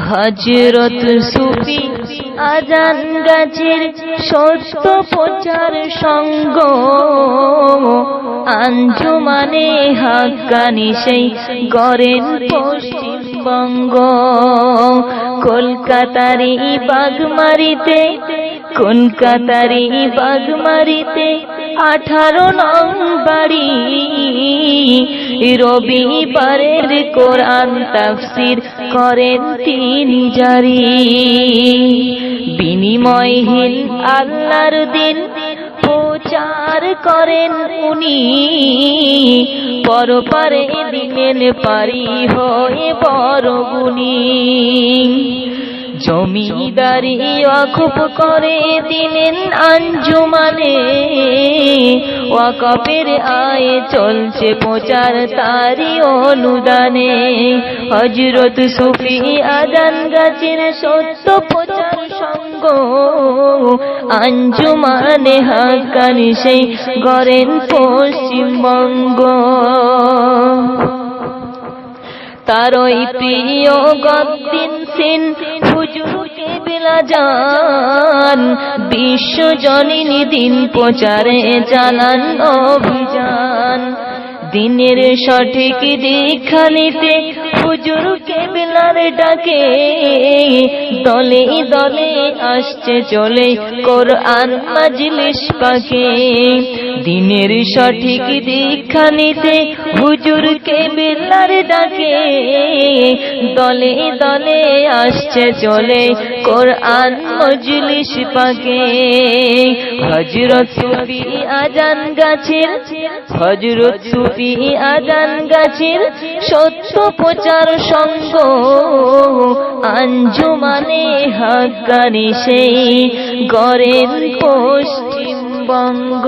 হজরত সুফি আজান গাছের সত্য প্রচার সঙ্গ। আঞ্জুমানে হাক্কানি সেই গড়েন পশ্চিমবঙ্গ। কলকাতার বাগমারিতে কলকাতারি বাগমারিতে আঠারো নং বাড়ি। রবিবারের কোরআন তাফসির করেন তিনি জারি। বিনিময়হীন আল্লাহর দিন প্রচার করেন উনি। পরপারে দিলেন পারি হয়ে গুণী। জমিদারি অকুপ করে দিলেন আঞ্জুমানে। ওয়াকপের আয় চলছে প্রচার তারি অনুদানে। হজরত সুফি আজান গাছের সত্য প্রচার সঙ্গ। আঞ্জুমানে হাকানি সেই গড়েন পশ্চিমবঙ্গ। তারই প্রিয় গদ্দিন সিন, হুজুরকে বেলা যান। দিন প্রচারে চালান অভিযান। দিনের সঠিক দীক্ষা নিতে হুজুরকে বেলার ডাকে। দলে দলে আসছে চলে কোরআন মাজলিস পাকে। দিনের সঠিক দীক্ষা নিতে হুজুরকে বেলার ডাকে। দলে দলে আসছে, চলে কোরআন মজলিস পাকে। হজরত সুফি আজান গাছের হজরত সুফি আজান গাছের সত্য প্রচার সঙ্গ। আঞ্জুমানে হাক্কানি সেই গড়েন পশ্চিমবঙ্গ